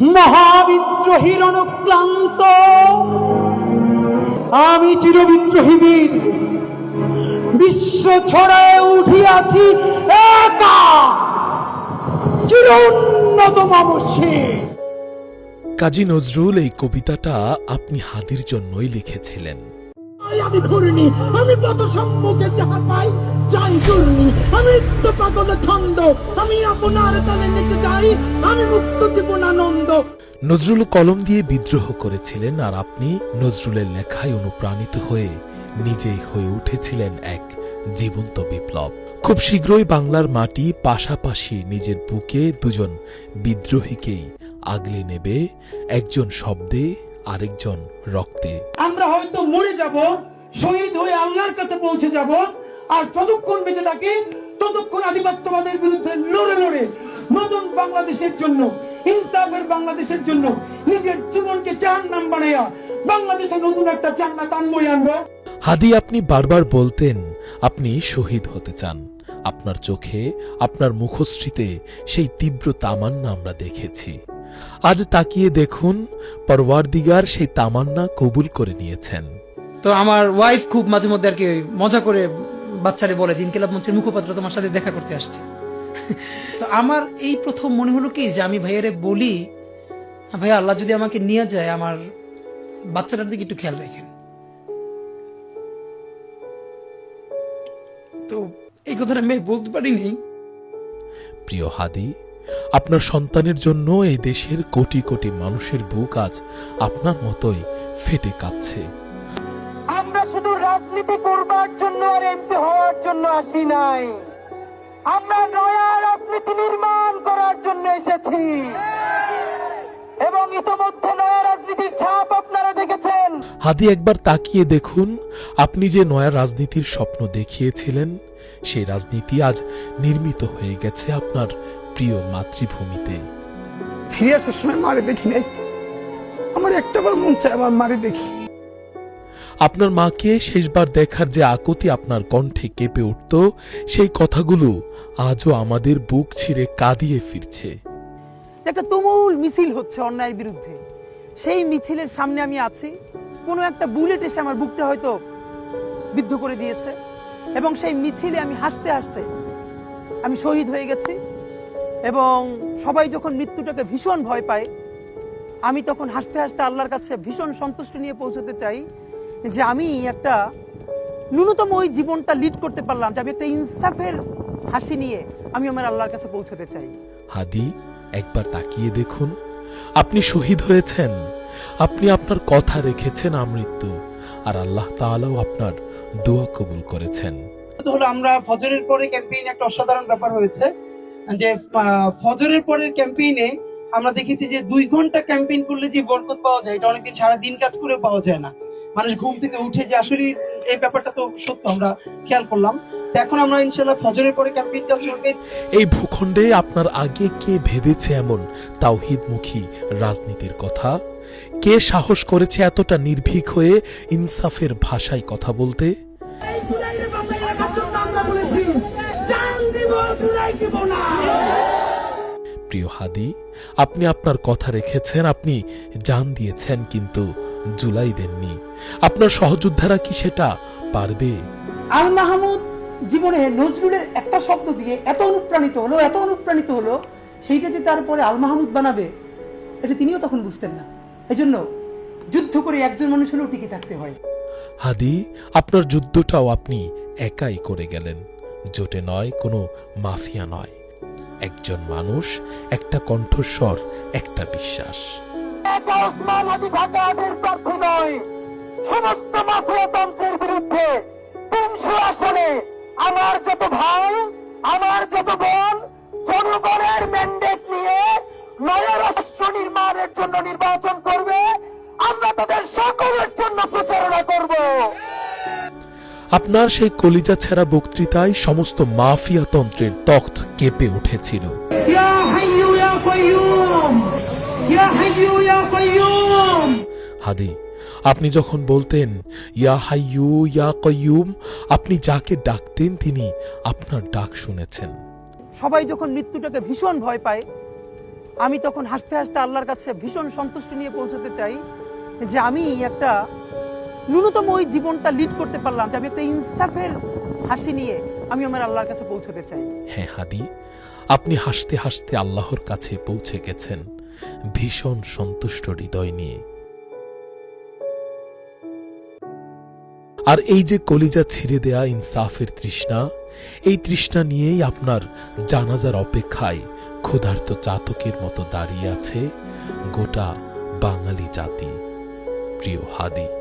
মহাবিদ্রোহীর অনুক্লান্ত আমি চিরবিদ্রোহী বীর। বিশ্ব ছড়ায় উঠিয়াছি একা। চির উন্নত কাজী নজরুল এই কবিতাটা আপনি হাদির জন্যই লিখেছিলেন। আমি ঘুরিনি আমি পদ সম্মুখে যাহা পাই যাই চূর্ণি আমি তো পাগল ছন্দ আমি আপনার তালে নিতে যাই আমি মুক্ত জীবনানন্দ। নজরুল কলম দিয়ে বিদ্রোহ করেছিলেন আর আপনি নজরুলের লেখায় অনুপ্রাণিত হয়ে নিজেই হয়ে উঠেছিলেন এক জীবন্ত বিপ্লব। খুব শীঘ্রই বাংলার মাটি পাশাপাশি নিজের বুকে দুজন বিদ্রোহীকেই আগলে নেবে একজন শব্দে আরেকজন রক্তে। আমরা হয়তো মরে যাব শহীদ হয়ে আল্লাহর কাছে পৌঁছে যাব। আর যতক্ষণ বেঁচে থাকি, ততক্ষণ আধিপত্যবাদের বিরুদ্ধে লড়ে লড়ে নতুন বাংলাদেশের জন্য, ইনসাফের বাংলাদেশের জন্য নিজের জীবনকে চার নাম বানাইয়া বাংলাদেশে নতুন একটা চান্না টানবই আনব। হাদি, আপনি বারবার বলতেন আপনি শহীদ হতে চান। আপনার চোখে, আপনার মুখশ্রীতে সেই তীব্র তামান্না আমরা দেখেছি। আজ তাকিয়ে দেখুন, পরওয়ারদিগার সেই তামান্না কবুল করে নিয়েছেন। তো আমার ওয়াইফ খুব মাঝে মধ্যে আর কি মজা করে বাচ্চারে বলে যে ইনকিলাব মঞ্চের মুখপাত্র তোমার সাথে দেখা করতে আসছে। তো আমার এই প্রথম মনে হলো কি যে আমি ভাইয়ারে বলি, ভাইয়া, আল্লাহ যদি আমাকে নিয়ে যায়, আমার বাচ্চাটার দিকে একটু খেয়াল রাখেন। তো এই কথাটা আমি বলতে পারিনি। প্রিয় হাদি, আপনার সন্তানের জন্য এই দেশের কোটি কোটি মানুষের বুক আজ আপনার মতোই ফেটে কাঁদছে রাজনীতি করবার জন্য আর এমপি হওয়ার জন্য আসি নাই। আমরা নয়া রাজনীতি নির্মাণ করার জন্য এসেছি। এবং ইতোমধ্যে নয়া রাজনীতির ছাপ আপনারা দেখেছেন। হাদি একবার তাকিয়ে দেখুন আপনি যে নয়া রাজনীতির স্বপ্ন দেখিয়েছিলেন সেই রাজনীতি আজ নির্মিত হয়ে গেছে আপনার প্রিয় মাতৃভূমিতে। ফিরে আসার সময় মারে দেখি নাই আমার একটা বার মন চায় আমার মারে দেখি। আপনার মাকে শেষবার দেখার যে আকুতি আপনার কণ্ঠে কেঁপে উঠত, সেই কথাগুলো আজও আমাদের বুক ছিঁড়ে কাঁদিয়ে ফিরছে। একটা তুমুল মিছিল হচ্ছে অন্যায়ের বিরুদ্ধে। সেই মিছিলের সামনে আমি আছি। কোনো একটা বুলেট এসে আমার বুকটা হয়তো বিদ্ধ করে দিয়েছে এবং সেই মিছিলে আমি হাসতে হাসতে আমি শহীদ হয়ে গেছি এবং সবাই যখন মৃত্যুটাকে ভীষণ ভয় পায়, আমি তখন হাসতে হাসতে আল্লাহর কাছে ভীষণ সন্তুষ্টি নিয়ে পৌঁছতে চাই যে আমি একটা ন্যূনতম ওই জীবনটা লিড করতে পারলাম যে আমি একটা ইনসাফের হাসি নিয়ে আমি আমার আল্লাহর কাছে পৌঁছতে চাই। হাদি একবার তাকিয়ে দেখুন। আপনি শহীদ হয়েছেন। আপনি আপনার কথা রেখেছেন আমৃত্যু। আর আল্লাহ তাআলাও আপনার দোয়া কবুল করেছেন। তো হলো আমরা ফজরের পরে ক্যাম্পেইন একটা অসাধারণ ব্যাপার হয়েছে যে ফজরের পরের ক্যাম্পেইনে আমরা দেখেছি যে দুই ঘণ্টা ক্যাম্পেইন করলে যে বরকত পাওয়া যায় এটা অনেকদিন সারা দিন কাজ করে পাওয়া যায় না। মানুষ ঘুম থেকে উঠে যে আসলে এই ব্যাপারটা তো সত্য আমরা খেয়াল করলাম। এখন আমরা ইনশাল্লাহ ফজরের পরে ক্যাম্পেইনটা চলবে? এই ভূখণ্ডে আপনার আগে কে ভেবেছে এমন? তাওহিদমুখী রাজনীতির কথা। কে সাহস করেছে এতটা নির্ভীক হয়ে ইনসাফের ভাষায় কথা বলতে? প্রিয় হাদি আপনি আপনার কথা রেখেছেন আপনি জান দিয়েছেন কিন্তু জুলাই দেননি। আপনার সহযোদ্ধারা কি সেটা পারবে? আল মাহমুদ জীবনে নজরুলের একটা শব্দ দিয়ে এত অনুপ্রাণিত হলো এত অনুপ্রাণিত হলো সেইটা যে তারপরে আল মাহমুদ বানাবে এটা তিনিও তখন বুঝতেন না। এই জন্য যুদ্ধ করে একজন মানুষ হলেও টিকে থাকতে হয়। হাদি আপনার যুদ্ধটাও আপনি একাই করে গেলেন। জোটে নয় কোনো মাফিয়া নয়। একজন মানুষ একটা কণ্ঠস্বর একটা বিশ্বাস। একা ওসমান হাদি ঢাকা আটের প্রার্থী নয়। সমস্ত মাফিয়াতন্ত্রের বিরুদ্ধে তিনশো আসনে আমার যত ভাই আমার যত বোন জনগণের ম্যান্ডেট নিয়ে নয়া রাষ্ট্র নির্মাণের জন্য নির্বাচন করবে আমরা তাদের সকলের জন্য প্রচারণা করব। আপনার সেই কলিজা ছেঁড়া বক্তৃতায় সমস্ত মাফিয়াতন্ত্রের তখ্ত কেঁপে উঠেছিল। ইয়া ইয়া ইয়া হাইয়ু ইয়া কাইয়ুম। হাদি আপনি যখন বলতেন ইয়া হাইয়ু ইয়া কয়ুম আপনি যাকে ডাকতেন তিনি আপনার ডাক শুনেছেন। সবাই যখন মৃত্যুটাকে ভীষণ ভয় পায় আমি তখন হাসতে হাসতে আল্লাহর কাছে ভীষণ সন্তুষ্টি নিয়ে পৌঁছতে চাই যে আমি একটা ন্যূনতম ওই জীবনটা লিড করতে পারলাম যে আমি একটা ইনসাফের হাসি নিয়ে আমি আমার আল্লাহর কাছে পৌঁছতে চাই। হ্যাঁ হাদি আপনি হাসতে হাসতে আল্লাহর কাছে পৌঁছে গেছেন। ভীষণ সন্তুষ্ট হৃদয় নিয়ে। আর এই যে কলিজা ছিঁড়ে দেয়া ইনসাফের তৃষ্ণা, এই তৃষ্ণা নিয়েই আপনার জানাজার অপেক্ষায় ক্ষুধার্ত চাতকের মতো দাঁড়িয়ে আছে গোটা বাঙালি জাতি, প্রিয় হাদি।